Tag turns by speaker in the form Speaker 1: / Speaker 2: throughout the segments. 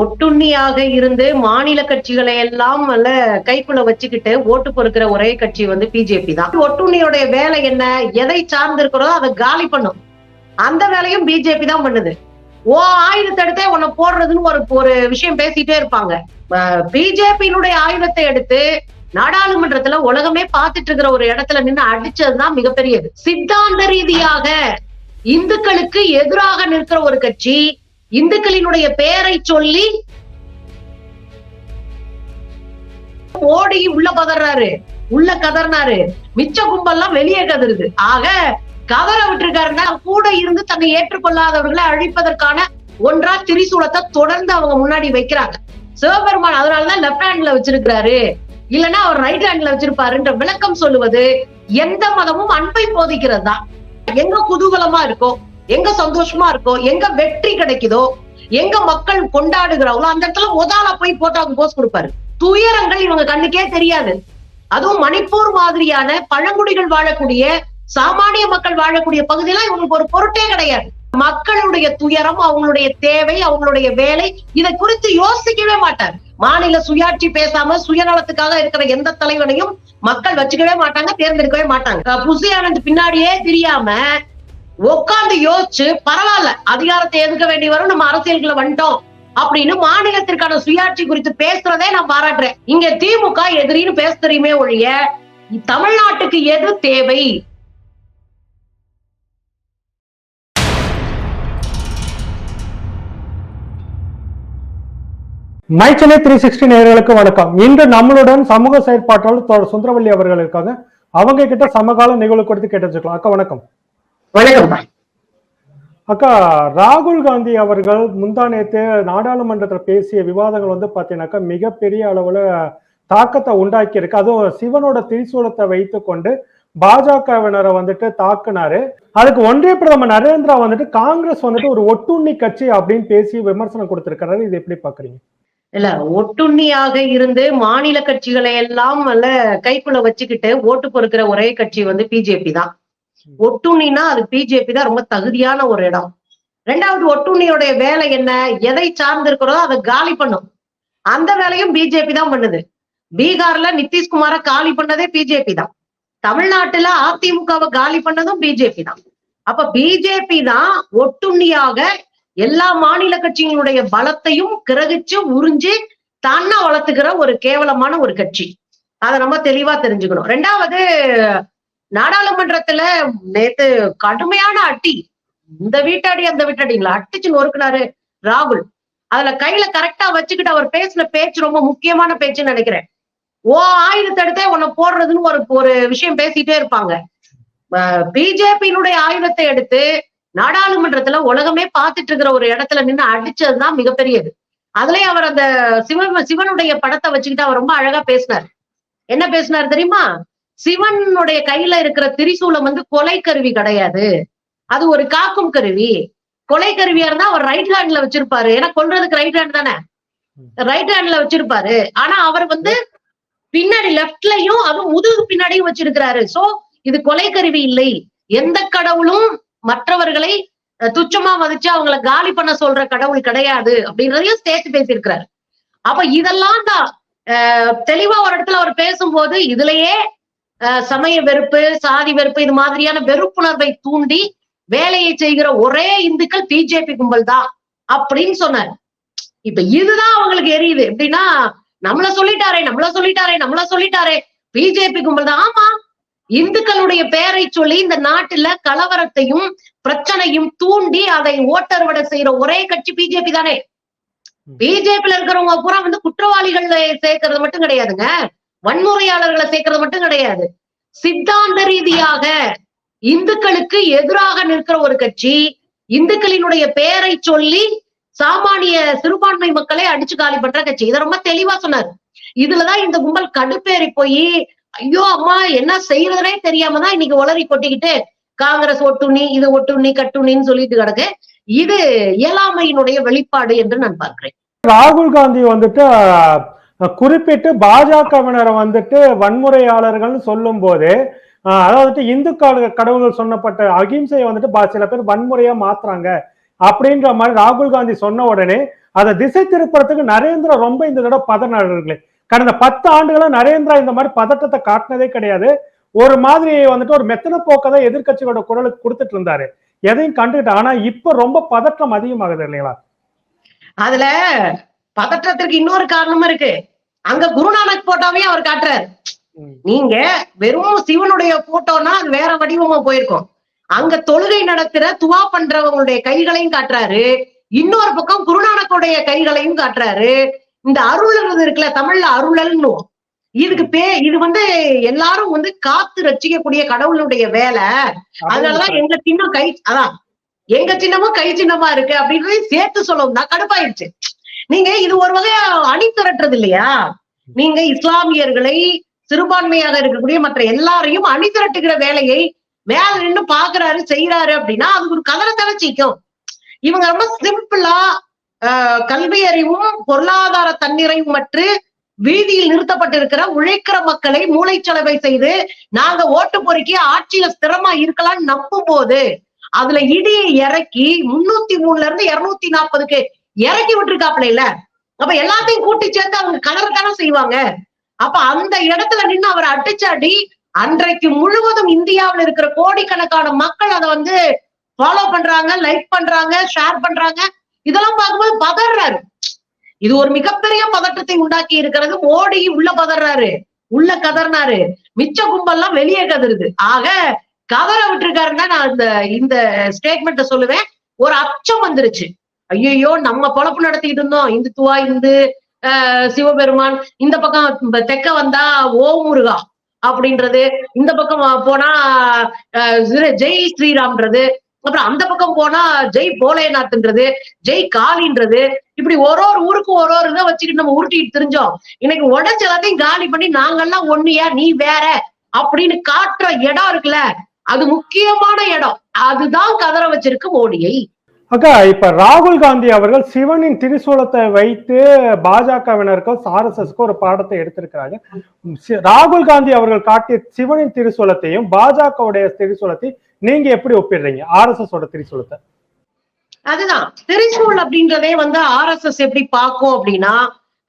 Speaker 1: ஒட்டுண்ணியாக இருந்து மாநில கட்சிகளை எல்லாம் கைக்குள்ள வச்சுக்கிட்டு ஓட்டு பொறுக்கிற ஒரே கட்சி வந்து பிஜேபி தான். ஒட்டுண்ணியோடைய வேலை என்ன? எதை சார்ந்து இருக்கிறதோ அதை காலி பண்ணும். அந்த வேலையும் பிஜேபி தான் பண்ணுது. ஓ ஆயுதத்தை எடுத்தே உன்னை போடுறதுன்னு ஒரு ஒரு விஷயம் பேசிட்டே இருப்பாங்க. பிஜேபியினுடைய ஆயுதத்தை எடுத்து நாடாளுமன்றத்துல உலகமே பார்த்துட்டு இருக்கிற ஒரு இடத்துல நின்று அடிச்சதுதான் மிகப்பெரியது. சித்தாந்த ரீதியாக இந்துக்களுக்கு எதிராக நிற்கிற ஒரு கட்சி இந்துக்களினுடைய பெயரை சொல்லி ஓடி உள்ள பதறாரு உள்ள கதறினாரு. மிச்ச கும்பல்லாம் வெளியே கதறுது. ஆக கதற விட்டுருக்காருன்னா கூட இருந்து தன்னை ஏற்றுக்கொள்ளாதவர்களை அழிப்பதற்கான ஒன்றா திரிசூலத்தை தொடர்ந்து அவங்க முன்னாடி வைக்கிறாங்க. சிவபெருமான் அதனாலதான் லெப்ட் ஹேண்ட்ல வச்சிருக்கிறாரு. இல்லைன்னா அவர் ரைட் ஹேண்ட்ல வச்சிருப்பாருன்ற விளக்கம் சொல்லுவது எந்த மதமும் அன்பை போதிக்கிறது தான் எங்க குதூகலமா இருக்கும் எங்க சந்தோஷமா இருக்கோ எங்க வெற்றி கிடைக்குதோ எங்க மக்கள் கொண்டாடுகிறாங்களோ அந்த இடத்துல உதால போய் போட்டோக்கு போஸ் கொடுப்பாரு. துயரங்கள் இவங்க கண்ணுக்கே தெரியாது. அதுவும் மணிப்பூர் மாதிரியான பழங்குடிகள் வாழக்கூடிய சாமானிய மக்கள் வாழக்கூடிய பகுதியெல்லாம் இவங்களுக்கு ஒரு பொருட்டே கிடையாது. மக்களுடைய துயரம் அவங்களுடைய தேவை அவங்களுடைய வேலை இதை குறித்து யோசிக்கவே மாட்டார். மாநில சுயாட்சி பேசாம சுயநலத்துக்காக இருக்கிற எந்த தலைவனையும் மக்கள் வச்சுக்கவே மாட்டாங்க தேர்ந்தெடுக்கவே மாட்டாங்க. புசி ஆனந்த் பின்னாடியே தெரியாம உட்கார்ந்து யோசிச்சு பரவாயில்ல அதிகாரத்தை எதுக்க வேண்டி வரும் நம்ம அரசியலுக்குள்ள வந்துட்டோம் அப்படின்னு மாநிலத்திற்கான சுயாட்சி குறித்து பேசுறதே நான் பாராட்டுறேன். இங்க திமுக எதிரின்னு பேச தெரியுமே ஒழிய தமிழ்நாட்டுக்கு எது தேவை?
Speaker 2: மை சென்னை த்ரீ சிக்ஸ்டி நேர்களுக்கு வணக்கம். இன்று நம்மளுடன் சமூக செயற்பாட்டாளர் சுந்தரவல்லி அவர்கள் இருக்காங்க. அவங்க கிட்ட சமகால நிகழ்வு கொடுத்து கேட்டு வச்சுக்கலாம் அக்கா வணக்கம்.
Speaker 1: வணக்கம்
Speaker 2: அக்கா. ராகுல் காந்தி அவர்கள் முந்தா நேத்து நாடாளுமன்றத்தில் பேசிய விவாதங்கள் வந்து பாத்தீங்கன்னாக்கா மிகப்பெரிய அளவுல தாக்கத்தை உண்டாக்கி இருக்கு அதுவும் சிவனோட திரிசூலத்தை வைத்து கொண்டு பாஜகவினரை வந்துட்டு தாக்குனாரு. அதுக்கு ஒன்றிய பிரதமர் நரேந்திரா வந்துட்டு காங்கிரஸ் வந்துட்டு ஒரு ஒட்டுண்ணி கட்சி அப்படின்னு பேசி விமர்சனம் கொடுத்திருக்கிறாரு. இது எப்படி பாக்குறீங்க?
Speaker 1: இல்ல ஒட்டுண்ணியாக இருந்து மாநில கட்சிகளை எல்லாம் கைக்குள்ள வச்சுக்கிட்டு ஓட்டு பொறுக்கிற ஒரே கட்சி வந்து பிஜேபி தான். ஒட்டுண்ணினா அது பிஜேபி தான் ரொம்ப தகுதியான ஒரு இடம். ரெண்டாவது ஒட்டுண்ணியோடைய வேலை என்ன? எதை சார்ந்து இருக்கிறதோ அதை காலி பண்ணும். அந்த வேலையும் பிஜேபி தான் பண்ணுது. பீகார்ல நிதிஷ்குமார காலி பண்ணதே பிஜேபி தான். தமிழ்நாட்டுல அதிமுகவை காலி பண்ணதும் பிஜேபி தான். அப்ப பிஜேபி தான் ஒட்டுண்ணியாக எல்லா மாநில கட்சிகளுடைய பலத்தையும் கிரகிச்சு உறிஞ்சு தன்னை வளர்த்துக்கிற ஒரு கேவலமான ஒரு கட்சி. அதை நம்ம தெளிவா தெரிஞ்சுக்கணும். ரெண்டாவது நாடாளுமன்றத்துல நேத்து கடுமையான அட்டி இந்த வீட்டாடி அந்த வீட்டாடிங்களா? அட்டிச்சு நொறுக்குனாரு ராகுல். அதுல கையில கரெக்டா வச்சுக்கிட்டு அவர் பேசின பேச்சு ரொம்ப முக்கியமான பேச்சுன்னு நினைக்கிறேன். ஓ ஆயுதத்தை எடுத்தே உன்னை போடுறதுன்னு ஒரு ஒரு விஷயம் பேசிட்டே இருப்பாங்க. பிஜேபியினுடைய ஆயுதத்தை எடுத்து நாடாளுமன்றத்துல உலகமே பார்த்துட்டு இருக்கிற ஒரு இடத்துல நின்று அடிச்சதுதான் மிகப்பெரியது. அதுலயும் அவர் அந்த சிவன் சிவனுடைய படத்தை வச்சுக்கிட்டு அவர் ரொம்ப அழகா பேசினார். என்ன பேசினார் தெரியுமா? சிவனுடைய கையில இருக்கிற திரிசூலம் வந்து கொலை கருவி கிடையாது. அது ஒரு காக்கும் கருவி. கொலை கருவியா இருந்தா அவர் ரைட் ஹேண்ட்ல வச்சிருப்பாரு. ஏன்னா கொல்றதுக்கு ரைட் ஹேண்ட் தானே? ரைட் ஹேண்ட்ல வச்சிருப்பாரு. ஆனா அவர் வந்து பின்னாடி லெப்ட்லயும் அதுவும் முதுகு பின்னாடியும் வச்சிருக்கிறாரு. சோ இது கொலை கருவி இல்லை. எந்த கடவுளும் மற்றவர்களை துச்சமா மதிச்சு அவங்கள காலி பண்ண சொல்ற கடவுள் கிடையாது அப்படின்றதையும் சேர்த்து பேசியிருக்கிறாரு. அப்ப இதெல்லாம் தான் தெளிவா ஒரு இடத்துல அவர் பேசும்போது இதுலயே சமய வெறுப்பு சாதி வெறுப்பு இது மாதிரியான வெறுப்புணர்வை தூண்டி வேலையை செய்கிற ஒரே இந்துக்கள் பிஜேபி கும்பல் தான் அப்படின்னு சொன்னார். இப்ப இதுதான் அவங்களுக்கு எரியுது. எப்படின்னா நம்மள சொல்லிட்டாரே நம்மள சொல்லிட்டாரே நம்மள சொல்லிட்டாரே பிஜேபி கும்பல் தான். ஆமா இந்துக்களுடைய பெயரை சொல்லி இந்த நாட்டுல கலவரத்தையும் பிரச்சனையும் தூண்டி அதை ஓட்டறுவடை செய்யற ஒரே கட்சி பிஜேபி தானே. பிஜேபியில இருக்கிறவங்க பூரா வந்து குற்றவாளிகள் சேர்க்கறது மட்டும் கிடையாதுங்க. வன்முறையாளர்களை சேர்க்கறது மட்டும் கிடையாது. சித்தாந்த ரீதியாக இந்துக்களுக்கு எதிராக நிற்கிற ஒரு கட்சி இந்துக்களினுடைய பெயரை சொல்லி சாமானிய சிறுபான்மை மக்களை அடிச்சு காலி பண்ற கட்சி. இதை ரொம்ப தெளிவா சொன்னார். இதுலதான் இந்த கும்பல் கடுப்பேறி போய் ஐயோ அம்மா என்ன செய்யறதுனே தெரியாம தான் இன்னைக்கு உளறி கொட்டிக்கிட்டு காங்கிரஸ் ஒட்டுண்ணி இது ஒட்டுண்ணி கட்டுண்ணின்னு சொல்லிட்டு கிடக்கு. இது இயலாமையினுடைய வெளிப்பாடு என்று நான் பார்க்கிறேன்.
Speaker 2: ராகுல் காந்தி வந்துட்டு குறிப்பிட்டு பாஜகவினரை வந்துட்டு வன்முறையாளர்கள் சொல்லும் போது அதாவது இந்து கடவுள்கள் சொன்னப்பட்ட அகிம்சையை வந்துட்டு சில பேர் வன்முறையா மாத்துறாங்க அப்படின்ற மாதிரி ராகுல் காந்தி சொன்ன உடனே அதை திசை திருப்புறதுக்கு நரேந்திரா ரொம்ப இந்த தடவை பதறினார்களே கடந்த பத்து ஆண்டுகளா நரேந்திரா இந்த மாதிரி பதட்டத்தை காட்டினதே கிடையாது. ஒரு மாதிரி வந்துட்டு ஒரு மெத்தன போக்க தான் எதிர்கட்சிகளோட குரலுக்கு கொடுத்துட்டு இருந்தாரு. எதையும் கண்டுகிட்டு ஆனா இப்ப ரொம்ப பதட்டம் அதிகமாகுது இல்லைங்களா?
Speaker 1: அதுல பதற்றத்திற்கு இன்னொரு காரணமும் இருக்கு. அங்க குருநானக் போட்டோவையும் அவர் காட்டுறாரு. நீங்க வெறும் சிவனுடைய போட்டோனா அது வேற வடிவமா போயிருக்கும். அங்க தொழுகை நடத்துற துவா பண்றவங்களுடைய கைகளையும் காட்டுறாரு. இன்னொரு பக்கம் குருநானக்குடைய கைகளையும் காட்டுறாரு. இந்த அருள்ன்றது இருக்குல்ல தமிழ்ல அருளல்னு. இதுக்கு பே இது வந்து எல்லாரும் வந்து காத்து ரட்சிக்கக்கூடிய கடவுளுடைய வேலை. அதனாலதான் எங்க சின்னம் கை அதான். எங்க சின்னமும் கை சின்னமா இருக்கு அப்படின்னு சேர்த்து சொல்லவும் தான் கடுப்பாயிருச்சு நீங்க இது ஒரு வகையா அணி திரட்டுறது இல்லையா? நீங்க இஸ்லாமியர்களை சிறுபான்மையாக இருக்கக்கூடிய மற்ற எல்லாரையும் அணி திரட்டுகிற வேலையை மேல நின்று பாக்குறாரு செய்யறாரு அப்படின்னா அது ஒரு கதறத்தனை சீக்கும் இவங்க ரொம்ப சிம்பிளா கல்வி அறிவும் பொருளாதார தன்னிறைவும் மற்று வீதியில் நிறுத்தப்பட்டிருக்கிற உழைக்கிற மக்களை மூளைச்சலவை செய்து நாங்க ஓட்டு பொறுக்கி ஆட்சியில ஸ்திரமா இருக்கலாம்னு நம்பும் போது அதுல இடியை இறக்கி முன்னூத்தி மூணுல இருந்து இருநூத்தி நாற்பதுக்கு இறக்கி விட்டுருக்காப்ல இல்ல? அப்ப எல்லாத்தையும் கூட்டி சேர்த்து அவங்க கலரத்தானே செய்வாங்க. அப்ப அந்த இடத்துல நின்னு அவர் அடிச்சாடி அன்றைக்கு முழுவதும் இந்தியாவுல இருக்கிற கோடிக்கணக்கான மக்கள் அதை வந்து ஃபாலோ பண்றாங்க லைக் பண்றாங்க ஷேர் பண்றாங்க. இதெல்லாம் பார்க்கும்போது பதறாரு. இது ஒரு மிகப்பெரிய பதட்டத்தை உண்டாக்கி இருக்கிறது. மோடி உள்ள பதறாரு. உள்ள கதறினாரு மிச்ச கும்பல்லாம் வெளியே கதறுது ஆக கதற விட்டுருக்காருன்னா நான் இந்த இந்த ஸ்டேட்மெண்ட்டை சொல்லுவேன். ஒரு அச்சம் வந்துருச்சு. ஐயோ நம்ம பொழப்பு நடத்திக்கிட்டு இருந்தோம். இந்துத்துவா இந்து சிவபெருமான் இந்த பக்கம் தெக்க வந்தா ஓ முருகா அப்படின்றது இந்த பக்கம் போனா ஜெய் ஸ்ரீராம்ன்றது அப்புறம் அந்த பக்கம் போனா ஜெய் போலேநாத்ன்றது ஜெய் காளின்றது இப்படி ஒரு ஒரு ஊருக்கு ஒரு ஒரு இதை வச்சுக்கிட்டு நம்ம உருட்டிட்டு தெரிஞ்சோம். இன்னைக்கு உடச்ச எல்லாத்தையும் காலி பண்ணி நாங்கெல்லாம் ஒண்ணுயா நீ வேற அப்படின்னு காட்டுற இடம் இருக்குல்ல அது முக்கியமான இடம். அதுதான் கதற வச்சிருக்கு மோடியை
Speaker 2: அக்கா இப்ப ராகுல் காந்தி அவர்கள் சிவனின் திரிசூலத்தை வைத்து பாஜகவினருக்கும் ஆர்எஸ்எஸ்க்கு ஒரு பாடத்தை எடுத்திருக்கிறாங்க. ராகுல் காந்தி அவர்கள் காட்டிய சிவனின் திரிசூலத்தையும் பாஜகவுடைய திரிசூலத்தையும் நீங்க எப்படி ஒப்பிடுறீங்க? ஆர்எஸ்எஸ் ஓட திரிசூலத்தை.
Speaker 1: அதுதான். திரிசூல் அப்படின்றதே வந்து ஆர்எஸ்எஸ் எப்படி பார்க்கும் அப்படின்னா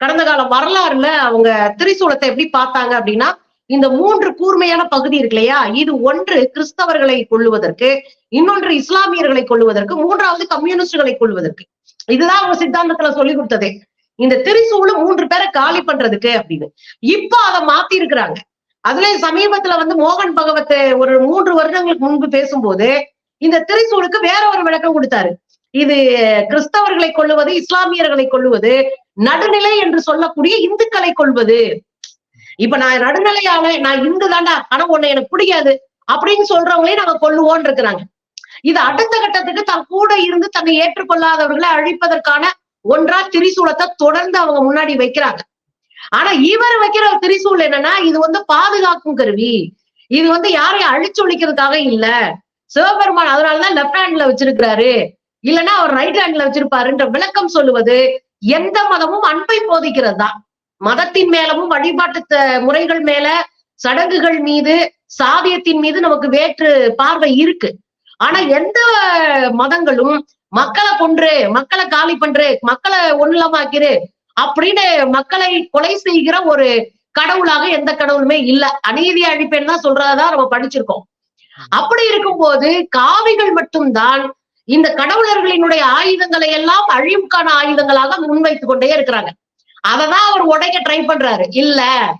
Speaker 1: கடந்த கால வரலாறுல அவங்க திரிசூலத்தை எப்படி பார்த்தாங்க அப்படின்னா இந்த மூன்று கூர்மையான பகுதி இருக்கு இல்லையா? இது ஒன்று கிறிஸ்தவர்களை கொள்ளுவதற்கு இன்னொன்று இஸ்லாமியர்களை கொள்ளுவதற்கு மூன்றாவது கம்யூனிஸ்டுகளை கொள்வதற்கு இதுதான் அவங்க சித்தாந்தத்துல சொல்லி கொடுத்ததே. இந்த திரிசூலும் மூன்று பேரை காலி பண்றதுக்கு அப்படின்னு. இப்ப அதை மாத்தி இருக்கிறாங்க. அதுலயும் சமீபத்துல வந்து மோகன் பகவத் ஒரு மூன்று வருடங்களுக்கு முன்பு பேசும்போது இந்த திரிசூலுக்கு வேற ஒரு விளக்கம் கொடுத்தாரு. இது கிறிஸ்தவர்களை கொள்ளுவது இஸ்லாமியர்களை கொள்ளுவது நடுநிலை என்று சொல்லக்கூடிய இந்துக்களை கொள்வது. இப்ப நான் நடுநிலையாள நான் இந்து தாண்டா ஆனா உன்னை எனக்கு பிடிக்காது அப்படின்னு சொல்றவங்களையும் நாங்க கொள்ளுவோம்னு இருக்கிறாங்க. இது அடுத்த கட்டத்துக்கு தன் கூட இருந்து தன்னை ஏற்றுக்கொள்ளாதவர்களை அழிப்பதற்கான ஒன்றா திரிசூலத்தை தொடர்ந்து அவங்க முன்னாடி வைக்கிறாங்க. ஆனா இவர் வைக்கிற திரிசூல் என்னன்னா இது வந்து பாதுகாக்கும் கருவி. இது வந்து யாரையும் அழிச்சு ஒழிக்கிறதுக்காக இல்ல. சிவபெருமான் அதனாலதான் லெப்ட் ஹேண்ட்ல வச்சிருக்கிறாரு. இல்லைன்னா அவர் ரைட் ஹேண்ட்ல வச்சிருப்பாருன்ற விளக்கம் சொல்லுவது எந்த மதமும் அன்பை போதிக்கிறது தான் மதத்தின் மேலவும் வழிபாட்டு முறைகள் மேல சடங்குகள் மீது சாதியத்தின் மீது நமக்கு வேற்று பார்வை இருக்கு. ஆனா எந்த மதங்களும் மக்களை கொன்று மக்களை காலி பண்று மக்களை ஒண்ணுலமாக்கிரு அப்படின்னு மக்களை கொலை செய்கிற ஒரு கடவுளாக எந்த கடவுளுமே இல்ல. அநீதி அழிப்பேன்னு தான் சொல்றதான் நம்ம படிச்சிருக்கோம். அப்படி இருக்கும்போது காவிகள் மட்டும்தான் இந்த கடவுளர்களினுடைய ஆயுதங்களை எல்லாம் அழிவுக்கான ஆயுதங்களாக முன்வைத்து கொண்டே இருக்கிறாங்க. அததான் அவர் உடைக்க ட்ரை பண்றாரு. இல்ல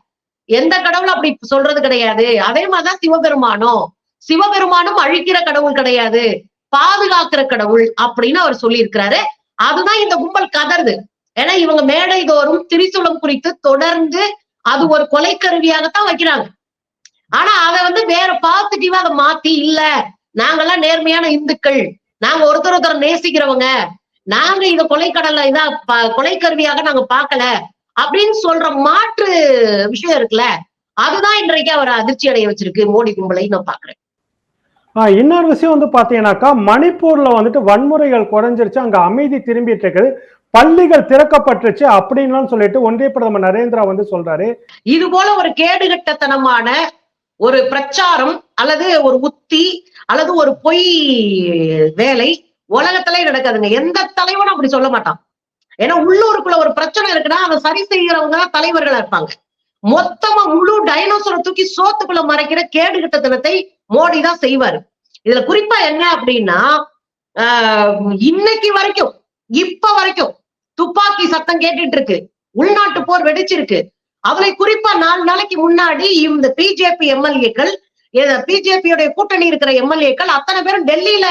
Speaker 1: எந்த கடவுள் அப்படி சொல்றது கிடையாது. அதே மாதிரிதான் சிவபெருமானும். சிவபெருமானும் அழிக்கிற கடவுள் கிடையாது. பாதுகாக்கிற கடவுள் அப்படின்னு அவர் சொல்லியிருக்கிறாரு. அதுதான் இந்த கும்பல் கதறுது. ஏன்னா இவங்க மேடை தோறும் திரிசூலம் குறித்து தொடர்ந்து அது ஒரு கொலைக்கருவியாகத்தான் வைக்கிறாங்க. ஆனா அதை வந்து வேற பாசிட்டிவா அதை மாத்தி இல்ல நாங்கெல்லாம் நேர்மையான இந்துக்கள். நாங்க ஒருத்தர் ஒருத்தர் நேசிக்கிறவங்க. நாங்க இத கொலைக்கடலை இதா கொலைக்கருவியாக நாங்க பார்க்கல அப்படின்னு சொல்ற மாற்று விஷயம் இருக்குல்ல? அதுதான் இன்றைக்கு அவர் அதிர்ச்சி அடைய வச்சிருக்கு மோடி கும்பலை நான் பாக்குறேன்.
Speaker 2: இன்னொரு விஷயம் வந்து பாத்தீங்கன்னாக்கா மணிப்பூர்ல வந்துட்டு வன்முறைகள் குறைஞ்சிருச்சு அங்க அமைதி திரும்பிட்டு இருக்குது பள்ளிகள் திறக்கப்பட்டுருச்சு அப்படின்லாம் சொல்லிட்டு ஒன்றிய பிரதமர் நரேந்திரா வந்து சொல்றாரு.
Speaker 1: இது போல ஒரு கேடுகட்டத்தனமான ஒரு பிரச்சாரம் அல்லது ஒரு உத்தி அல்லது ஒரு பொய் வேலை உலகத்திலே நடக்காதுங்க. எந்த தலைவனும் அப்படி சொல்ல மாட்டான். ஏன்னா உள்ளூருக்குள்ள ஒரு பிரச்சனை இருக்குன்னா அதை சரி செய்யறவங்க தான் தலைவர்களா இருப்பாங்க. மொத்தமா முழு டைனோசரை தூக்கி சோத்துக்குள்ள மறைக்கிற கேடு கிட்ட தினத்தை மோடி தான் செய்வாரு. இதுல குறிப்பா என்ன அப்படின்னா ஆஹ் இன்னைக்கு வரைக்கும் இப்ப வரைக்கும் துப்பாக்கி சத்தம் கேட்டுட்டு இருக்கு உள்நாட்டு போர் வெடிச்சிருக்கு. அவளை குறிப்பா நாலு நாளைக்கு முன்னாடி இந்த பிஜேபி எம்எல்ஏக்கள் பிஜேபியோட கூட்டணி இருக்கிற எம்எல்ஏக்கள் அத்தனை பேரும் டெல்லியில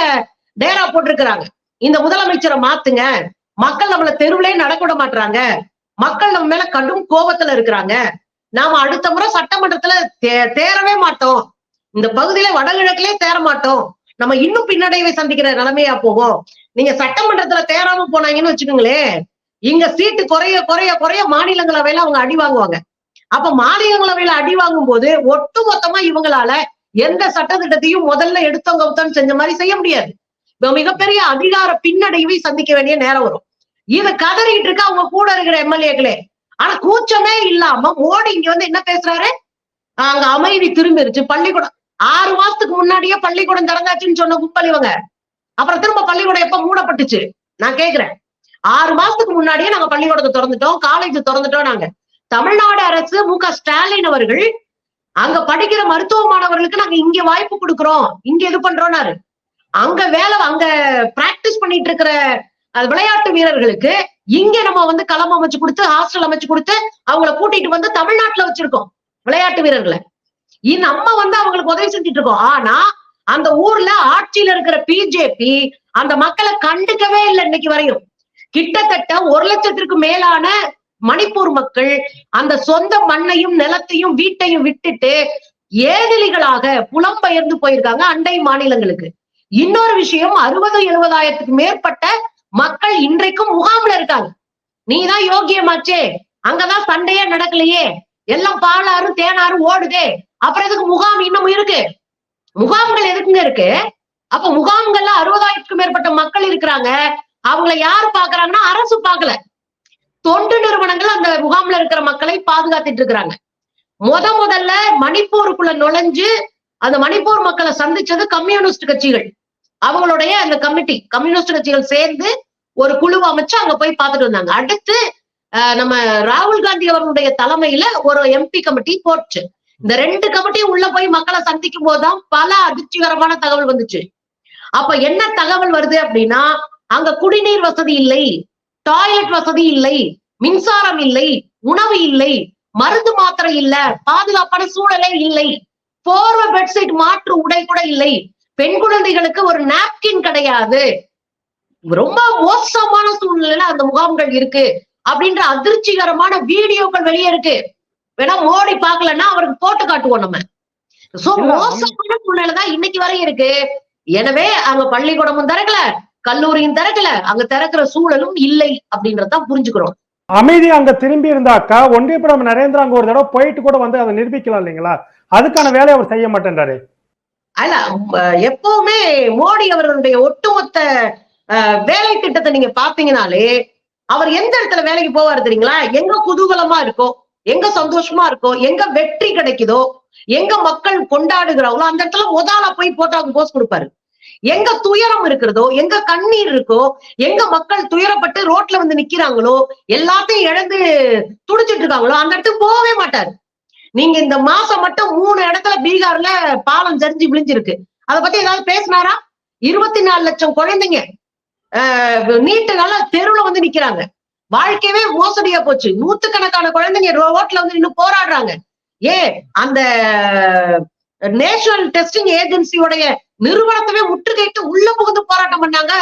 Speaker 1: டேரா போட்டிருக்கிறாங்க. இந்த முதலமைச்சரை மாத்துங்க. மக்கள் நம்மள தெருவிலே நடக்க விட மாட்டாங்க மக்கள் நம்ம மேல கடும் கோபத்துல இருக்கிறாங்க. நாம அடுத்த முறை சட்டமன்றத்துல தே- தேரவே மாட்டோம். இந்த பகுதியில வடகிழக்குலயே தேர மாட்டோம். நம்ம இன்னும் பின்னடைவை சந்திக்கிற நிலைமையா போவோம் நீங்க சட்டமன்றத்துல தேராம போனாங்கன்னு வச்சுக்கோங்களேன். இங்க சீட்டு குறைய குறைய குறைய மாநிலங்களவையில அவங்க அடி வாங்குவாங்க. அப்ப மாநிலங்களவையில அடி வாங்கும் போது ஒட்டு மொத்தமா இவங்களால எந்த சட்டத்திட்டத்தையும் முதல்ல எடுத்தவங்க செஞ்ச மாதிரி செய்ய முடியாது. மிகப்பெரிய அதிகார பின்னடைவை சந்திக்க வேண்டிய நேரம் வரும். இத கதறிட்டு இருக்க அவங்க கூட இருக்கிற எம்எல்ஏக்களே? ஆனா கூச்சமே இல்லாம மோடி இங்க வந்து என்ன பேசுறாரு? அங்க அமைதி திரும்பிருச்சு. பள்ளிக்கூடம் ஆறு மாசத்துக்கு முன்னாடியே பள்ளிக்கூடம் திறந்தாச்சுன்னு சொன்ன கும்பல் இவங்க. அப்புறம் திரும்ப பள்ளிக்கூடம் எப்ப மூடப்பட்டுச்சு? நான் கேக்குறேன். ஆறு மாசத்துக்கு முன்னாடியே நாங்க பள்ளிக்கூடத்தை திறந்துட்டோம் காலேஜ் திறந்துட்டோம் நாங்க. தமிழ்நாடு அரசு மு க ஸ்டாலின் அவர்கள் அங்க படிக்கிற மருத்துவ மாணவர்களுக்கு நாங்க இங்க வாய்ப்பு கொடுக்கிறோம். இங்க இது பண்றோம்னாரு. அங்க வேலை அங்க பிராக்டிஸ் பண்ணிட்டு இருக்கிற அது விளையாட்டு வீரர்களுக்கு இங்க நம்ம வந்து களம் அமைச்சு கொடுத்து ஹாஸ்டல் அமைச்சு கொடுத்து அவங்கள கூட்டிட்டு வந்து தமிழ்நாட்டுல வச்சிருக்கோம் விளையாட்டு வீரர்களை. நம்ம வந்து அவங்களுக்கு உதவி செஞ்சுட்டு இருக்கோம் ஆனா அந்த ஊர்ல ஆட்சியில இருக்கிற பிஜேபி அந்த மக்களை கண்டுக்கவே இல்லை இன்னைக்கு வரையும். கிட்டத்தட்ட ஒரு லட்சத்திற்கு மேலான மணிப்பூர் மக்கள் அந்த சொந்த மண்ணையும் நிலத்தையும் வீட்டையும் விட்டுட்டு ஏதிலிகளாக புலம்பெயர்ந்து போயிருக்காங்க அண்டை மாநிலங்களுக்கு. இன்னொரு விஷயம் அறுபது எழுபதாயிரத்துக்கு மேற்பட்ட மக்கள் இன்றைக்கும் முகாம்ல இருக்காங்க. நீதான் யோகியமாச்சே அங்கதான் சண்டையே நடக்கலையே. எல்லாம் பாலாறு தேனாறு ஓடுதே. அப்புறம் எதுக்கு முகாம் இன்னமும் இருக்கு? முகாம்கள் எதுக்குங்க இருக்கு? அப்ப முகாம்கள்ல அறுபதாயிரத்துக்கும் மேற்பட்ட மக்கள் இருக்கிறாங்க. அவங்கள யாரு பாக்குறாங்கன்னா அரசு பாக்கல தொண்டு நிறுவனங்கள் அந்த முகாம்ல இருக்கிற மக்களை பாதுகாத்துட்டு இருக்கிறாங்க. முத முதல்ல மணிப்பூருக்குள்ள நுழைஞ்சு அந்த மணிப்பூர் மக்களை சந்திச்சது கம்யூனிஸ்ட் கட்சிகள். அவங்களுடைய அந்த கமிட்டி கம்யூனிஸ்ட் கட்சிகள் சேர்ந்து ஒரு குழு அமைச்சு அங்க போய் பார்த்துட்டு வந்தாங்க. அடுத்து நம்ம ராகுல் காந்தி அவர்களுடைய தலைமையில ஒரு எம்பி கமிட்டி போச்சு. இந்த ரெண்டு கமிட்டியும் உள்ள போய் மக்களை சந்திக்கும் போதுதான் பல அதிர்ச்சிகரமான தகவல் வந்துச்சு. அப்ப என்ன தகவல் வருது அப்படின்னா அங்க குடிநீர் வசதி இல்லை டாய்லெட் வசதி இல்லை மின்சாரம் இல்லை உணவு இல்லை மருந்து மாத்திரை இல்ல பாதுகாப்பான சூழலே இல்லை போர்வ பெட்ஷீட் மாற்று உடை கூட இல்லை பெண் குழந்தைகளுக்கு ஒரு நாப்கின் கிடையாது. ரொம்ப மோசமான சூழ்நிலையில அந்த முகாம்கள் இருக்கு அப்படின்ற அதிர்ச்சிகரமான வீடியோக்கள் வெளியே இருக்கு. வேணா மோடி பார்க்கலன்னா அவருக்கு போட்டு காட்டுவோம் நம்ம. சோ மோசமான சூழ்நிலை தான் இன்னைக்கு வரை இருக்கு. எனவே அங்க பள்ளிக்கூடமும் திறக்கல கல்லூரியும் திறக்கல அங்க திறக்கிற சூழலும் இல்லை அப்படின்றத புரிஞ்சுக்கிறோம்.
Speaker 2: அமைதி அங்க திரும்பி இருந்தாக்கா ஒன்றிய பிரதமர் நரேந்திர அங்க ஒரு தடவை போயிட்டு கூட வந்து அதை நிரூபிக்கலாம் இல்லைங்களா? அதுக்கான வேலையை அவர் செய்ய மாட்டேன்றாரு.
Speaker 1: அல்ல எப்பவுமே மோடி அவர்களுடைய ஒட்டுமொத்த வேலை திட்டத்தை நீங்க பாத்தீங்கன்னாலே அவர் எந்த இடத்துல வேலைக்கு போவாரு தெரியுங்களா? எங்க குதூகலமா இருக்கோ எங்க சந்தோஷமா இருக்கோ எங்க வெற்றி கிடைக்குதோ எங்க மக்கள் கொண்டாடுகிறாங்களோ அந்த இடத்துல முதல்ல போய் போட்டோக்கு போஸ் கொடுப்பாரு. எங்க துயரம் இருக்கிறதோ எங்க கண்ணீர் இருக்கோ எங்க மக்கள் துயரப்பட்டு ரோட்ல வந்து நிக்கிறாங்களோ எல்லாத்தையும் இழந்து துடிச்சிட்டு இருக்காங்களோ அந்த இடத்துக்கு போகவே மாட்டாரு. நீங்க இந்த மாசம் மட்டும் மூணு இடத்துல பீகார்ல பாலம் சரிஞ்சு விழிஞ்சிருக்கு. அதை பத்தி ஏதாவது பேசினாரா? இருபத்தி நாலு லட்சம் குழந்தைங்க நீட்டுனால தெருவுல வந்து நிக்கிறாங்க. வாழ்க்கையவே மோசடியா போச்சு. நூத்துக்கணக்கான குழந்தைங்க ரோட்ல வந்து நின்று போராடுறாங்க. ஏ அந்த நேஷனல் டெஸ்டிங் ஏஜென்சியோடைய நிறுவனத்தவே முற்றுகையிட்டு உள்ள புகுந்து போராட்டம் பண்ணாங்க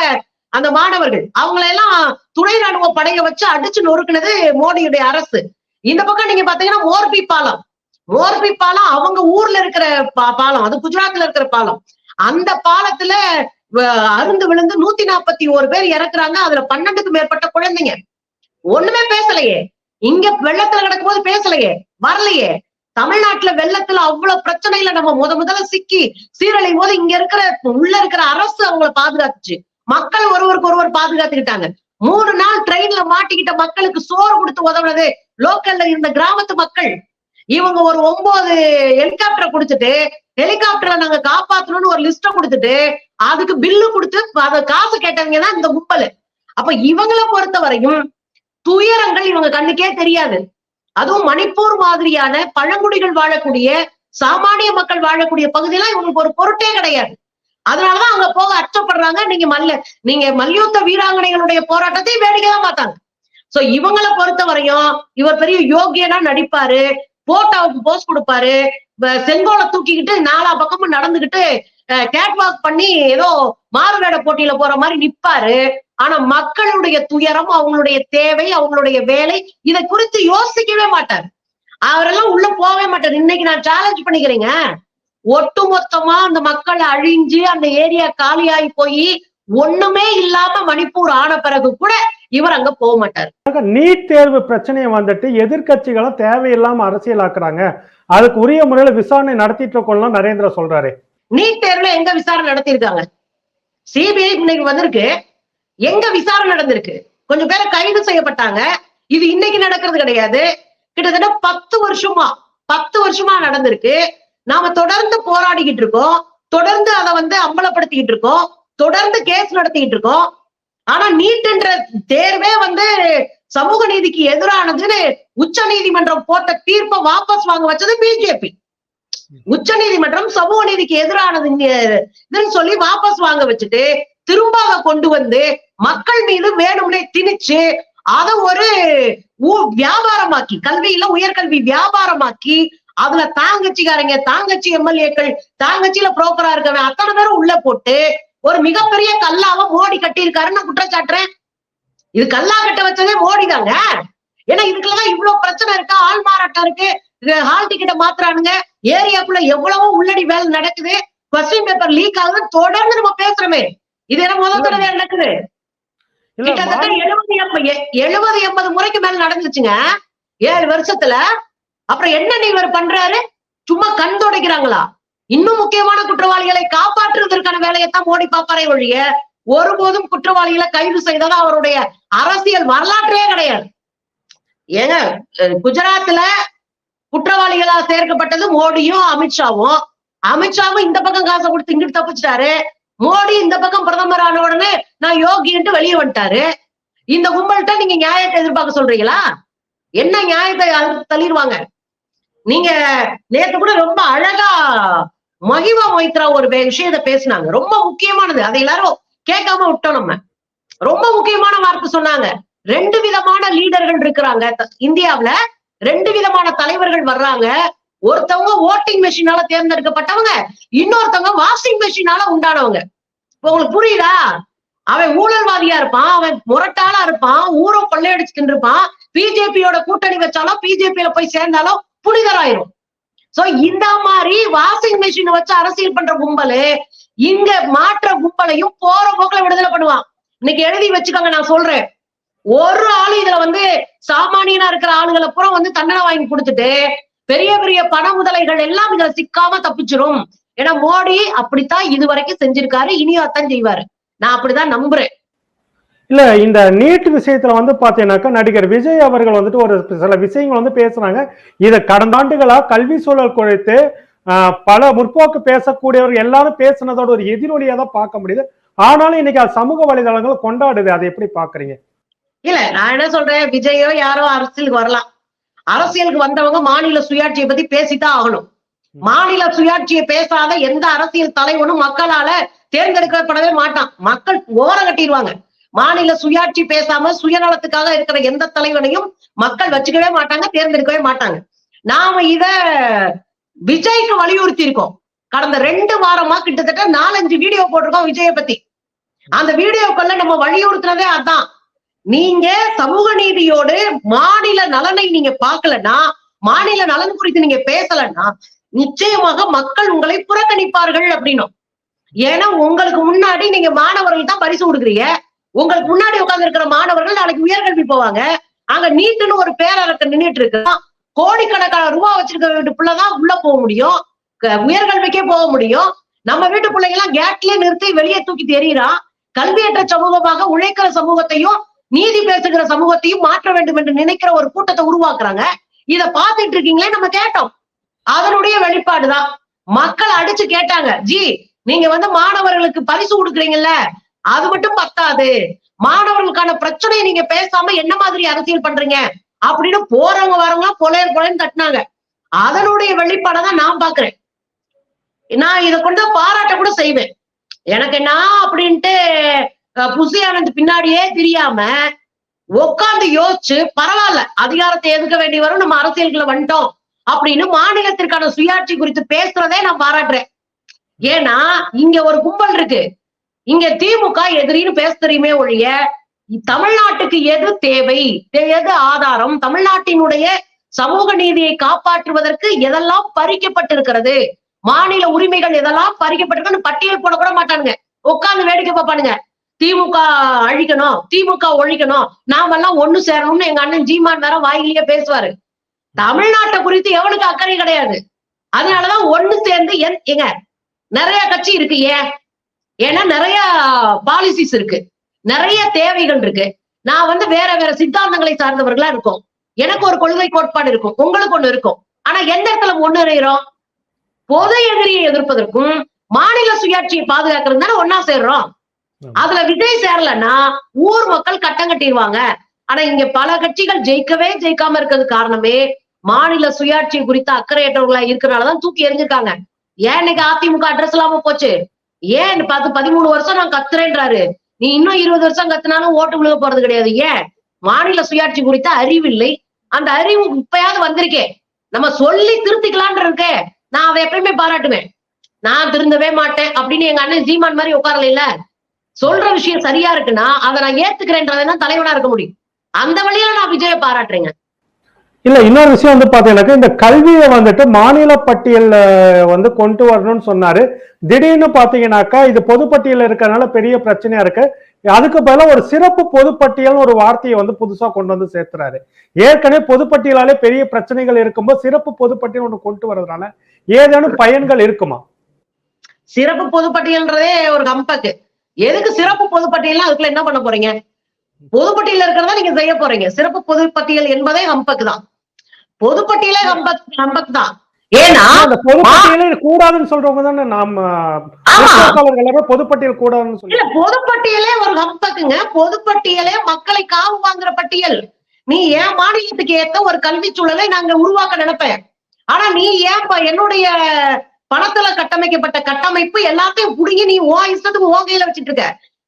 Speaker 1: அந்த மாணவர்கள். அவங்களை எல்லாம் துணை ராணுவ படையை வச்சு அடிச்சு நொறுக்குனது மோடியுடைய அரசு. இந்த பக்கம் நீங்க பாத்தீங்கன்னா மோர்பி பாலம். மோர்பி பாலம் அவங்க ஊர்ல இருக்கிற பா- பாலம் அது குஜராத்ல இருக்கிற பாலம். அந்த பாலத்துல அருந்து விழுந்து நூத்தி நாற்பத்தி ஒரு பேர் இறக்குறாங்க. அதுல பன்னெண்டுக்கு மேற்பட்ட குழந்தைங்க. ஒண்ணுமே பேசலையே. இங்க வெள்ளத்துல கிடக்கும் போது பேசலையே. வரலையே. தமிழ்நாட்டுல வெள்ளத்துல அவ்வளவு பிரச்சனையில நம்ம முத முதல்ல சிக்கி சீரழியும் போது இங்க இருக்கிற உள்ள இருக்கிற அரசு அவங்கள பாதுகாத்துச்சு. மக்கள் ஒருவருக்கு ஒருவர் பாதுகாத்துக்கிட்டாங்க. மூணு நாள் ட்ரெயின்ல மாட்டிக்கிட்ட மக்களுக்கு சோறு கொடுத்து உதவுனது லோக்கல்ல இருந்த கிராமத்து மக்கள். இவங்க ஒரு ஒன்பது ஹெலிகாப்டரை கொடுத்துட்டு ஹெலிகாப்டரை நாங்க காப்பாத்தணும்னு ஒரு லிஸ்ட கொடுத்துட்டு அதுக்கு பில்லு கொடுத்து அத காசு கேட்டவங்க தான் இந்த கும்பல். அப்ப இவங்களை பொறுத்த வரையும் துயரங்கள் இவங்க கண்ணுக்கே தெரியாது. அதுவும் மணிப்பூர் மாதிரியான பழங்குடிகள் வாழக்கூடிய சாமானிய மக்கள் வாழக்கூடிய பகுதியெல்லாம் இவங்களுக்கு ஒரு பொருட்டே கிடையாது. அதனாலதான் அங்க போக அச்சப்படுறாங்க. நீங்க மல்ல நீங்க மல்யுத்த வீராங்கனைகளுடைய போராட்டத்தை வேடிக்கை தான் பார்த்தாங்க. சோ இவங்களை பொறுத்த வரையும் இவர் பெரிய யோகியனா நடிப்பாரு. போட்டோவுக்கு போஸ் கொடுப்பாரு. செங்கோலை தூக்கிக்கிட்டு நாலா பக்கமும் நடந்துகிட்டு கேட்வாக் பண்ணி ஏதோ மாறுவேட போட்டியில போற மாதிரி நிப்பாரு. ஆனா மக்களுடைய துயரம் அவங்களுடைய தேவை அவங்களுடைய வேலை இதை குறித்து யோசிக்கவே மாட்டார். அவரெல்லாம் உள்ள போகவே மாட்டார். இன்னைக்கு நான் சேலஞ்ச் பண்ணிக்கிறேங்க. ஒட்டு மொத்தமா அந்த மக்கள் அழிஞ்சு அந்த ஏரியா காலியாகி போய் ஒண்ணுமே இல்லாம மணிப்பூர் ஆன பிறகு கூட இவர் அங்க போக மாட்டார்.
Speaker 2: நீட் தேர்வு பிரச்சனையை வந்துட்டு எதிர்க்கட்சிகளும் தேவையில்லாம அரசியலாக்குறாங்க. அதுக்கு உரிய முறையில விசாரணை நடத்திட்டு இருக்கோம்லாம் நரேந்திர சொல்றாரு.
Speaker 1: நீட் தேர்வுல எங்க விசாரணை நடத்திருக்காங்க சிபிஐ இன்னைக்கு வந்திருக்கு. எங்க விசாரணை நடந்திருக்கு? கொஞ்சம் பேரை கைது செய்யப்பட்டாங்க. இது இன்னைக்கு நடக்கிறது கிடையாது. கிட்டத்தட்ட பத்து வருஷமா பத்து வருஷமா நடந்திருக்கு. நாம தொடர்ந்து போராடிக்கிட்டு இருக்கோம். தொடர்ந்து அதை வந்து அம்பலப்படுத்திக்கிட்டு இருக்கோம். தொடர்ந்து கேஸ் நடத்திட்டு இருக்கோம். ஆனா நீட் என்ற தேர்வே வந்து சமூக நீதிக்கு எதிரானதுன்னு உச்ச நீதிமன்றம் போட்ட தீர்ப்பை வாபஸ் வாங்க வச்சது பிஜேபி. உச்ச நீதிமன்றம் சமூக நீதிக்கு எதிரானது இதுன்னு சொல்லி வாபஸ் வாங்க வச்சுட்டு திரும்ப கொண்டு வந்து மக்கள் மீது வேணும்னே திணிச்சு அதை ஒரு வியாபாரமாக்கி கல்வியில உயர்கல்வி வியாபாரமாக்கி அதுல தாங்கச்சிக்காரங்க தாங்கச்சி எம்எல்ஏக்கள் தாங்கச்சியில புரோக்கரா இருக்கவன் அத்தனை பேரும் உள்ள போட்டு ஒரு மிகப்பெரிய கல்லாவ மோடி கட்டியிருக்காருன்னு நான் குற்றச்சாட்டுறேன். இது கல்லா கட்ட வச்சதே மோடி தாங்க ஏன்னா இதுக்குள்ளதான் இவ்வளவு பிரச்சனை இருக்கா ஆள் மாறாட்டம் இருக்கு ஹால் டிக்கெட்டை மாத்துறானுங்க. ஏரியாக்குள்ள எவ்வளவோ உள்ளடி வேலை நடக்குது. கொஸ்டின் பேப்பர் லீக் ஆகுது தொடர்ந்து நம்ம பேசுறோமே. இது என்ன முதல் தடவை நடக்குது? கிட்டத்தட்ட எழுபது எண்பது எழுபது எண்பது முறைக்கு மேல நடந்துச்சுங்க. ஏழு வருஷத்துல. அப்புறம் என்ன நீ இவர் பண்றாரு? சும்மா கண் துடைக்கிறாங்களா? இன்னும் முக்கியமான குற்றவாளிகளை காப்பாற்றுவதற்கான வேலையைத்தான் மோடி பாப்பாரே ஒழிய ஒருபோதும் குற்றவாளிகளை கைது செய்தது அவருடைய அரசியல் வரலாற்றே கிடையாது. ஏங்க குஜராத்ல குற்றவாளிகளா சேர்க்கப்பட்டது மோடியும் அமித்ஷாவும். அமித்ஷாவும் இந்த பக்கம் காசை கொடுத்து இங்கிட்டு தப்பிச்சிட்டாரு. மோடி இந்த பக்கம் பிரதமர் ஆன உடனே நான் யோகின்ட்டு வெளியே வந்துட்டாரு. இந்த கும்பல்கிட்ட நீங்க நியாயத்தை எதிர்பார்க்க சொல்றீங்களா? என்ன நியாயத்தை தள்ளிடுவாங்க? நீங்க நேத்து கூட ரொம்ப அழகா மகிமா மொய்த்ரா ஒரு விஷயத்த பேசினாங்க. ரொம்ப முக்கியமானது. அதை எல்லாரும் கேட்காம விட்டோம் நம்ம. ரொம்ப முக்கியமான வார்த்தை சொன்னாங்க. ரெண்டு விதமான லீடர்கள் இருக்கிறாங்க. இந்தியாவில இந்தியாவுல ரெண்டு விதமான தலைவர்கள் வர்றாங்க. ஒருத்தவங்க ஓட்டிங் மெஷினால தேர்ந்தெடுக்கப்பட்டவங்க இன்னொருத்தவங்க வாஷிங் மெஷினால உண்டானவங்க. இப்ப உங்களுக்கு புரியுதா? அவன் ஊழல்வாதியா இருப்பான் அவன் முரட்டாளா இருப்பான் ஊரை கொள்ளையடிச்சுட்டு இருப்பான். பிஜேபியோட கூட்டணி வச்சாலும் பிஜேபியில போய் சேர்ந்தாலும் புனிதராயிரும். சோ இந்த மாதிரி வாஷிங் மெஷினை வச்சு அரசியல் பண்ற கும்பலு இங்க மாற்ற கும்பலையும் போற போக்குல விடுதலை பண்ணுவான். இன்னைக்கு எழுதி வச்சுக்கோங்க நான் சொல்றேன். ஒரு ஆளு இதுல வந்து சாமானியனா இருக்கிற ஆளுங்களை பூரா வந்து தண்டனை வாங்கி கொடுத்துட்டு பெரிய பெரிய பண முதலைகள் எல்லாம் இதுல சிக்காம தப்பிச்சிரும். ஏன்னா மோடி அப்படித்தான் இது வரைக்கும் செஞ்சிருக்காரு இனியும் அதான் செய்வாரு. நான் அப்படிதான் நம்புறேன்.
Speaker 2: இல்ல இந்த நீட் விஷயத்துல வந்து பாத்தீங்கன்னாக்கா நடிகர் விஜய் அவர்கள் வந்துட்டு ஒரு சில விஷயங்கள் வந்து பேசுனாங்க இத கடந்த ஆண்டுகளா கல்வி சூழல் குறித்து பல முற்போக்கு பேசக்கூடியவர் எல்லாரும் பேசுனதோட ஒரு எதிரொலியா தான் பார்க்க முடியுது. ஆனாலும் இன்னைக்கு சமூக வலைதளங்கள் கொண்டாடுது. அதை எப்படி பாக்குறீங்க
Speaker 1: இல்ல நான் என்ன சொல்றேன்? விஜயோ யாரோ அரசியலுக்கு வரலாம். அரசியலுக்கு வந்தவங்க மாநில சுயாட்சியை பத்தி பேசித்தான் ஆகணும். மாநில சுயாட்சியை பேசாத எந்த அரசியல் தலைவனும் மக்களால தேர்ந்தெடுக்கப்படவே மாட்டான். மக்கள் ஓரம் கட்டிடுவாங்க. மாநில சுயாட்சி பேசாம சுயநலத்துக்காக இருக்கிற எந்த தலைவனையும் மக்கள் வச்சுக்கவே மாட்டாங்க தேர்ந்தெடுக்கவே மாட்டாங்க. நாம இத விஜய்க்கு வலியுறுத்தி இருக்கோம் கடந்த ரெண்டு வாரமா கிட்டத்தட்ட நாலஞ்சு வீடியோ போட்டிருக்கோம் விஜய பத்தி. அந்த வீடியோக்கள்ல நம்ம வலியுறுத்தினதே அதான். நீங்க சமூக நீதியோடு மாநில நலனை நீங்க பாக்கலன்னா மாநில நலன் குறித்து நீங்க பேசலன்னா நிச்சயமாக மக்கள் உங்களை புறக்கணிப்பார்கள் அப்படின்னும். ஏன்னா உங்களுக்கு முன்னாடி நீங்க மாணவர்கள் தான் பரிசு கொடுக்குறீங்க. உங்களுக்கு முன்னாடி உட்கார்ந்து இருக்கிற மாணவர்கள் நாளைக்கு உயர்கல்வி போவாங்க. அங்க நீட்டுன்னு ஒரு பேரரக்க நின்னுட்டு இருக்கலாம் கோடிக்கணக்கான ரூபாய் வச்சிருக்க வீட்டு பிள்ளைதான் உள்ள போக முடியும். உயர்கல்விக்கே போக முடியும். நம்ம வீட்டு பிள்ளைங்க எல்லாம் கேட்லயே நிறுத்தி வெளியே தூக்கி தெரியறான் கல்வியற்ற சமூகமாக உழைக்கிற சமூகத்தையும் நீதி பேசுகிற சமூகத்தையும் மாற்ற வேண்டும் என்று நினைக்கிற ஒரு கூட்டத்தை உருவாக்குறாங்க. இத பாத்துட்டு இருக்கீங்களே நம்ம கேட்டோம். அதனுடைய வெளிப்பாடுதான். மக்கள் அடிச்சு கேட்டாங்க ஜி நீங்க வந்து மாணவர்களுக்கு பரிசு கொடுக்குறீங்கல்ல அது மட்டும் பத்தாது. மாணவர்களுக்கான பிரச்சனையை நீங்க பேசாம என்ன மாதிரி அரசியல் பண்றீங்க? அப்படின்னு போறவங்க வரவங்க பொலையர் பொலையன்னு தட்டினாங்க. அதனுடைய வெளிப்பாடை தான் நான் பாக்குறேன் நான் இதை கொண்டு பாராட்ட கூட செய்வேன். எனக்கு என்ன அப்படின்ட்டு புசி ஆனந்த் பின்னாடியே தெரியாம உட்கார்ந்து யோசிச்சு பரவாயில்ல அதிகாரத்தை எதுக்க வேண்டி வரும் நம்ம அரசியலுக்குள்ள வந்துட்டோம் அப்படின்னு மாநிலத்திற்கான சுயாட்சி குறித்து பேசுறதே நான் பாராட்டுறேன். ஏன்னா இங்க ஒரு கும்பல் இருக்கு. இங்க திமுக எதிரின்னு பேச தெரியுமே ஒழிய தமிழ்நாட்டுக்கு எது தேவை? எது ஆதாரம்? தமிழ்நாட்டினுடைய சமூக நீதியை காப்பாற்றுவதற்கு எதெல்லாம் பறிக்கப்பட்டிருக்கிறது? மாநில உரிமைகள் எதெல்லாம் பறிக்கப்பட்டிருக்குன்னு பட்டியல் போட கூட மாட்டானுங்க. உட்கார்ந்து வேடிக்கை பார்ப்பானுங்க. திமுக அழிக்கணும் திமுக ஒழிக்கணும். நாமெல்லாம் ஒண்ணு சேரணும்னு எங்க அண்ணன் ஜீமான் வேற வாயிலேயே பேசுவாரு. தமிழ்நாட்டை குறித்து எவனுக்கு அக்கறை கிடையாது. அதனாலதான் ஒண்ணு சேர்ந்து என் ஏங்க நிறைய கட்சி இருக்கு ஏன்? ஏன்னா நிறைய பாலிசிஸ் இருக்கு. நிறைய தேவைகள் இருக்கு. நான் வந்து வேற வேற சித்தாந்தங்களை சார்ந்தவர்களா இருக்கும். எனக்கு ஒரு கொள்கை கோட்பாடு இருக்கும். உங்களுக்கு ஒண்ணு இருக்கும். ஆனா எந்த இடத்துல முன்னேறோம் பொது எதிரியை எதிர்ப்பதற்கும் மாநில சுயாட்சியை பாதுகாக்கிறது தானே ஒன்னா சேர்றோம். அதுல விஜய் சேரலன்னா ஊர் மக்கள் கட்டம் கட்டிடுவாங்க. ஆனா இங்க பல கட்சிகள் ஜெயிக்கவே ஜெயிக்காம இருக்கிறது காரணமே மாநில சுயாட்சி குறித்த அக்கறையற்றவர்களா இருக்கிறனாலதான் தூக்கி எறிஞ்சிருக்காங்க. ஏன் இன்னைக்கு அதிமுக அட்ரஸ் இல்லாம போச்சு? ஏன் பத்து பதிமூணு வருஷம் நான் கத்துறேன்றாரு? நீ இன்னும் இருபது வருஷம் கத்துனாலும் ஓட்டு விழுக போறது கிடையாது. ஏன்? மாநில சுயாட்சி குறித்த அறிவு இல்லை. அந்த அறிவு இப்பயாவது வந்திருக்கே. நம்ம சொல்லி திருத்திக்கலான் இருக்கே. நான் அதை எப்பயுமே பாராட்டுவேன். நான் திருந்தவே மாட்டேன் அப்படின்னு எங்க அண்ணன் சீமான் மாதிரி உட்காரல இல்ல சொல்ற விஷயம் சரியா இருக்குன்னா அதை நான் ஏத்துக்கிறேன்றதான் தலைவனா இருக்க முடியும். அந்த வழியில நான் விஜய பாராட்டுறேங்க.
Speaker 2: இல்ல இன்னொரு விஷயம் வந்து பாத்தீங்கன்னாக்க இந்த கல்வியை வந்துட்டு மாநில பட்டியல்ல வந்து கொண்டு வரணும்னு சொன்னாரு. திடீர்னு பாத்தீங்கன்னாக்கா இது பொதுப்பட்டியல இருக்கிறதுனால பெரிய பிரச்சனையா இருக்கு. அதுக்கு பதிலா ஒரு சிறப்பு பொதுப்பட்டியல் ஒரு வார்த்தையை வந்து புதுசா கொண்டு வந்து சேர்த்துறாரு. ஏற்கனவே பொதுப்பட்டியலாலே பெரிய பிரச்சனைகள் இருக்கும்போது சிறப்பு பொதுப்பட்டியல் ஒன்று கொண்டு வர்றதுனால ஏதேனும் பயன்கள் இருக்குமா?
Speaker 1: சிறப்பு பொதுப்பட்டியல்ன்றதே ஒரு கம்பக்கு. எதுக்கு சிறப்பு பொதுப்பட்டியல் அதுக்குள்ள என்ன பண்ண போறீங்க? பொதுப்பட்டியல் இருக்கிறதா நீங்க செய்ய போறீங்க. சிறப்பு பொதுப்பட்டியல் என்பதே ஹம்பக்கு தான் பொதுப்பட்டியலே ஹம்பக் ஹம்பக் தான் ஏன்னா
Speaker 2: அந்த பொதுப்பட்டியலே கூடாதுன்னு சொல்றவங்க தானே நாம பொதுப்பட்டியல் கூடாதுன்னு சொல்லி.
Speaker 1: இல்ல பொதுப்பட்டியலே ஒரு ஹம்பக்குங்க பொதுப்பட்டியலே மக்களை காவு வாங்குற பட்டியல். நீ ஏன் மாநிலத்துக்கு ஏத்த ஒரு கல்வி சூழலை நாங்க உருவாக்க நினைப்பேன். ஆனா நீ ஏன் என்னுடைய பணத்துல கட்டமைக்கப்பட்ட கட்டமைப்பு எல்லாத்தையும் புடுங்கி நீ உன் இஷ்டத்துக்கு உன் கையில வச்சிட்டு இருக்க.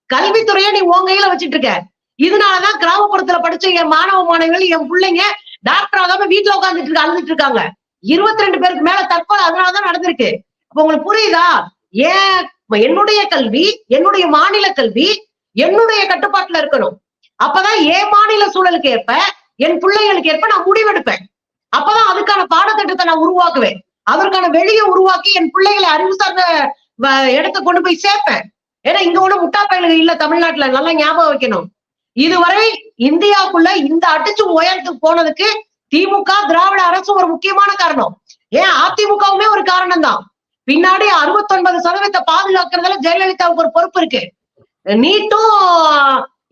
Speaker 1: கல்வித்துறையை நீ உன் கையில வச்சிட்டு இருக்க. இதனாலதான் கிராமப்புறத்துல படிச்ச என் மாணவ மாணவிகள் என் பிள்ளைங்க டாக்டர் ஆகாம வீட்டுல உட்காந்துட்டு இருக்க அழுதுட்டு இருக்காங்க. இருபத்தி ரெண்டு பேருக்கு மேல தற்கொலை அதனாலதான் நடந்திருக்கு. அப்ப உங்களுக்கு புரியுதா? ஏன்? என்னுடைய கல்வி என்னுடைய மாநில கல்வி என்னுடைய கட்டுப்பாட்டுல இருக்கணும். அப்பதான் என் மாநில சூழலுக்கு ஏற்ப என் பிள்ளைகளுக்கு ஏற்ப நான் முடிவெடுப்பேன். அப்பதான் அதுக்கான பாடத்திட்டத்தை நான் உருவாக்குவேன். அதற்கான வெளியை உருவாக்கி என் பிள்ளைகளை அறிவு சார்ந்த வ- இடத்த கொண்டு போய் சேர்ப்பேன். ஏன்னா இங்க ஒண்ணு முட்டா பயல்கள் இல்ல தமிழ்நாட்டுல. நல்லா ஞாபகம் வைக்கணும். இதுவரை இந்தியாவுக்குள்ள இந்த அடிச்சு உயரத்துக்கு போனதுக்கு திமுக திராவிட அரசு ஒரு முக்கியமான காரணம். ஏன்? அதிமுகவுமே ஒரு காரணம் தான் பின்னாடி அறுபத்தொன்பது சதவீதத்தை பாதுகாக்கிறதுல ஜெயலலிதாவுக்கு ஒரு பொறுப்பு இருக்கு. நீட்டும்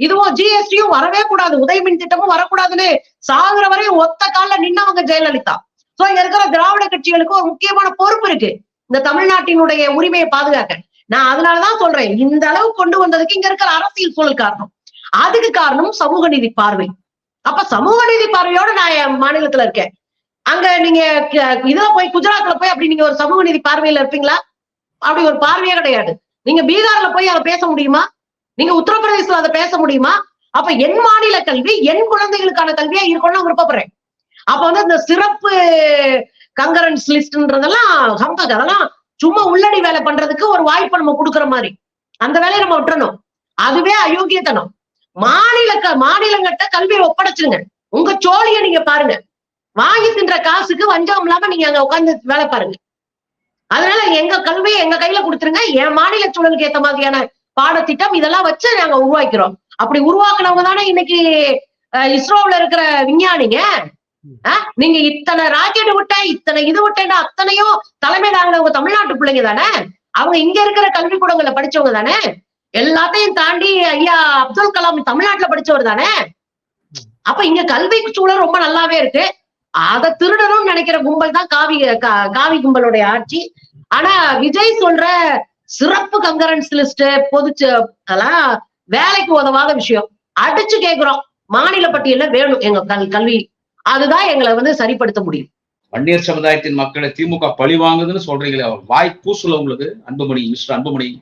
Speaker 1: இதுவும் ஜிஎஸ்டியும் வரவே கூடாது. உதயமின் திட்டமும் வரக்கூடாதுன்னு சாகுற வரையும் ஒத்த கால்ல நின்னவங்க ஜெயலலிதா. சோ இங்க இருக்கிற திராவிட கட்சிகளுக்கு ஒரு முக்கியமான பொறுப்பு இருக்கு. இந்த தமிழ்நாட்டினுடைய உரிமையை பாதுகாக்க. நான் அதனாலதான் சொல்றேன் இந்த அளவு கொண்டு வந்ததுக்கு இங்க இருக்கிற அரசியல் சூழல் காரணம். அதுக்கு காரணம் சமூக நீதி பார்வை. அப்ப சமூக நீதி பார்வையோட நான் என் மாநிலத்துல இருக்கேன். அங்க நீங்க க- இதுல போய் குஜராத்ல போய் அப்படி நீங்க ஒரு சமூக நீதி பார்வையில இருப்பீங்களா? அப்படி ஒரு பார்வையே கிடையாது. நீங்க பீகார்ல போய் அதை பேச முடியுமா? நீங்க உத்தரப்பிரதேசத்துல அதை பேச முடியுமா? அப்ப என் மாநில கல்வி என் குழந்தைகளுக்கான கல்வியா இருக்கணும்னு விருப்பப்படுறேன். அப்ப வந்து இந்த சிறப்பு கங்கரன்ஸ் லிஸ்ட்ன்றதெல்லாம் ஹம்பக் அதெல்லாம் சும்மா உள்ளடி வேலை பண்றதுக்கு ஒரு வாய்ப்பு நம்ம கொடுக்குற மாதிரி. அந்த வேலையை நம்ம விட்டுறணும். அதுவே அயோக்கியத்தனம். மாநில க- மாநிலங்கட்ட கல்வியை ஒப்படைச்சிருங்க. உங்க சோழிய நீங்க பாருங்க. வாங்கி தின்ற காசுக்கு வஞ்சகம் இல்லாம நீங்க அங்க உட்கார்ந்து வேலை பாருங்க. அதனால எங்க கல்வியை எங்க கையில கொடுத்துருங்க. என் மாநில சூழலுக்கு ஏத்த மாதிரியான பாடத்திட்டம் இதெல்லாம் வச்சு நாங்க உருவாக்கிறோம். அப்படி உருவாக்குனவங்க தானே இன்னைக்கு அஹ், இஸ்ரோவுல இருக்கிற விஞ்ஞானிங்க. நீங்க இத்தனை ராக்கெட் விட்டேன் இத்தனை இது விட்டேன்னா அத்தனையும் தலைமையில ஆகினவங்க தமிழ்நாட்டு பிள்ளைங்க தானே? அவங்க இங்க இருக்கிற கல்விக்கூடங்கள்ல படிச்சவங்க தானே? எல்லாத்தையும் தாண்டி ஐயா அப்துல் கலாம் தமிழ்நாட்டுல படிச்சவர் தானே? அப்ப இங்க கல்வி சூழல் ரொம்ப நல்லாவே இருக்கு. அதை திருடணும்னு நினைக்கிற கும்பல் தான் காவி கா- காவி கும்பலுடைய ஆட்சி. ஆனா விஜய் சொல்ற சிறப்பு கங்கரன்ஸ் லிஸ்ட் பொதுச்சு அதெல்லாம் வேலைக்கு உதவாத விஷயம். அடிச்சு கேக்குறோம். மாநில பட்டியல வேணும் எங்க கல் கல்வி. அதுதான் எங்களை வந்து சரிப்படுத்த முடியும்.
Speaker 3: வன்னியர் சமுதாயத்தின் மக்களை திமுக பழி வாங்குதுன்னு சொல்றீங்களே வாய் கூசுல உங்களுக்கு அன்புமணி மிஸ்டர் அன்புமணி.